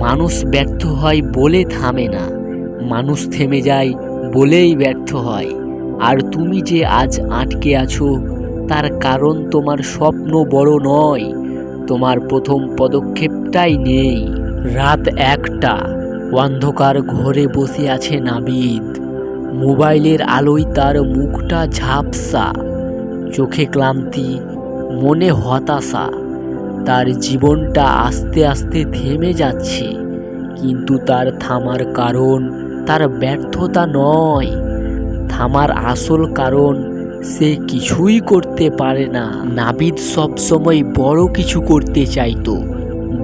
মানুষ ব্যর্থ হয় বলে থামে না। মানুষ থেমে যায় বলেই ব্যর্থ হয়। আর তুমি যে আজ আটকে আছো, তার কারণ তোমার স্বপ্ন বড় নয়। তোমার প্রথম পদক্ষেপটাই নেই। রাত একটা, অন্ধকার ঘরে বসে আছে নাবিদ। মোবাইলের আলোয় তার মুখটা ঝাপসা, চোখে ক্লান্তি, মনে হতাশা। তার জীবনটা আস্তে আস্তে থেমে যাচ্ছে। কিন্তু তার থামার কারণ তার ব্যর্থতা নয়। থামার আসল কারণ সে কিছুই করতে পারে না। নাবিদ সবসময় বড় কিছু করতে চাইতো।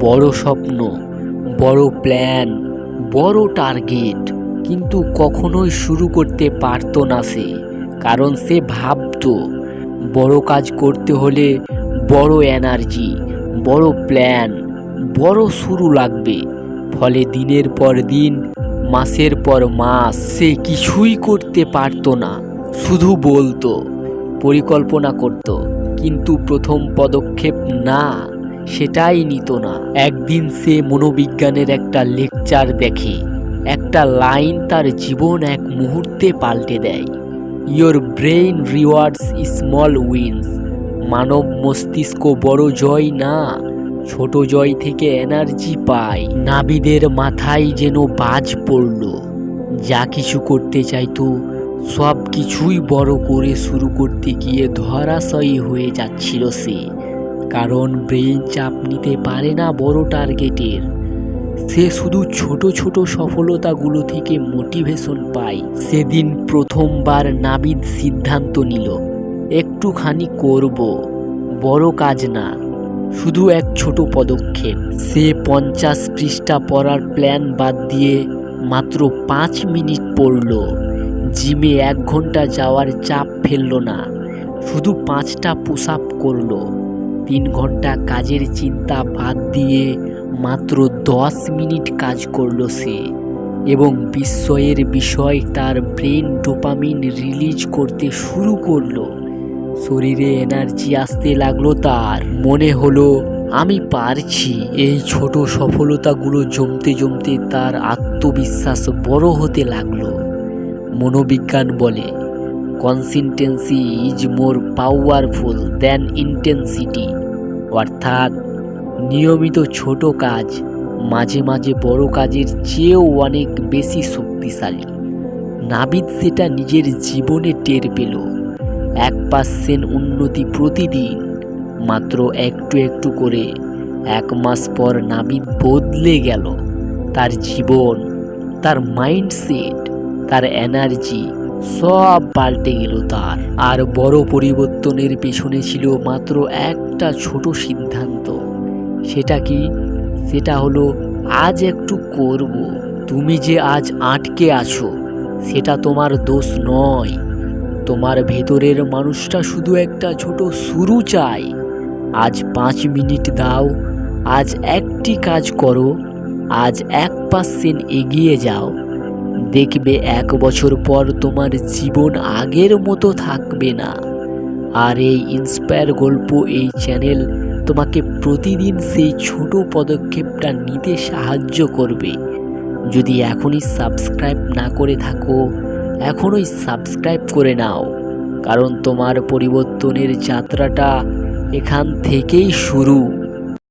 বড় স্বপ্ন, বড় প্ল্যান, বড় টার্গেট, কিন্তু কখনোই শুরু করতে পারতো না সে। কারণ সে ভাবতো, বড় কাজ করতে হলে বড় এনার্জি বড় প্ল্যান, বড় শুরু লাগবে। ফলে দিনের পর দিন, মাসের পর মাস সে কিছুই করতে পারতো না, শুধু বলতো, পরিকল্পনা করত। কিন্তু প্রথম পদক্ষেপ না, সেটাই নিত না। একদিন সে মনোবিজ্ঞানের একটা লেকচার দেখে, একটা লাইন তার জীবন এক মুহূর্তে পাল্টে দেয়। Your brain rewards small wins মানব মস্তিষ্ক বড় জয় না, ছোট জয় থেকে এনার্জি পায়। নাবিদের মাথায় যেন বাজ পড়ল। যা কিছু করতে চাইতো, সব কিছুই বড় করে শুরু করতে গিয়ে ধরাশয়ী হয়ে যাচ্ছিল সে। কারণ ব্রেন চাপ নিতে পারে না বড় টার্গেটের সে শুধু ছোট ছোট সফলতাগুলো থেকে মোটিভেশন পায়। সেদিন প্রথমবার নাবিদ সিদ্ধান্ত নিল। একটুখানি করব, বড় কাজ না। শুধু এক ছোট পদক্ষেপ। সে পঞ্চাশ পৃষ্ঠা পড়ার প্ল্যান বাদ দিয়ে মাত্র পাঁচ মিনিট পড়ল। জিমে এক ঘণ্টা যাওয়ার চাপ ফেলল না। শুধু পাঁচটা পুশ আপ করল। তিন ঘণ্টা কাজের চিন্তা বাদ দিয়ে মাত্র দশ মিনিট কাজ করল সে। এবং বিস্ময়ের বিষয় তার ব্রেন ডোপামিন রিলিজ করতে শুরু করল। শরীরে এনার্জি আসতে লাগল তার। মনে হলো, আমি পারছি। এই ছোট সফলতাগুলো জমতে জমতে তার আত্মবিশ্বাস বড় হতে লাগল। মনোবিজ্ঞান বলে consistency is more powerful than intensity অর্থাৎ, নিয়মিত ছোট কাজ, মাঝে মাঝে বড় কাজের চেয়েও অনেক বেশি শক্তিশালী। নাবিদ সেটা নিজের জীবনে টের পেল। এক পার্সেন্ট উন্নতি প্রতিদিন, মাত্র একটু একটু করে এক মাস পর নাবিদ বদলে গেল। তার জীবন, তার মাইন্ডসেট, তার এনার্জি সব পাল্টে গেল তার। আর বড় পরিবর্তনের পেছনে ছিল মাত্র একটা ছোট সিদ্ধান্ত। সেটা কি? সেটা হলো, আজ একটু করব। তুমি যে আজ আটকে আছো, সেটা তোমার দোষ নয়। তোমার ভেতরের মানুষটা শুধু একটা ছোট শুরু চায় আজ পাঁচ মিনিট দাও, আজ একটি কাজ করো, আজ এক পার্সেন্ট এগিয়ে যাও। দেখবে এক বছর পর তোমার জীবন আগের মতো থাকবে না। আর এই ইন্সপায়ার গল্প, এই চ্যানেল তোমাকে প্রতিদিন সেই ছোট পদক্ষেপটা নিতে সাহায্য করবে। যদি এখনই সাবস্ক্রাইব না করে থাকো এখনই সাবস্ক্রাইব করে নাও কারণ তোমার পরিবর্তনের যাত্রাটা এখান থেকেই শুরু।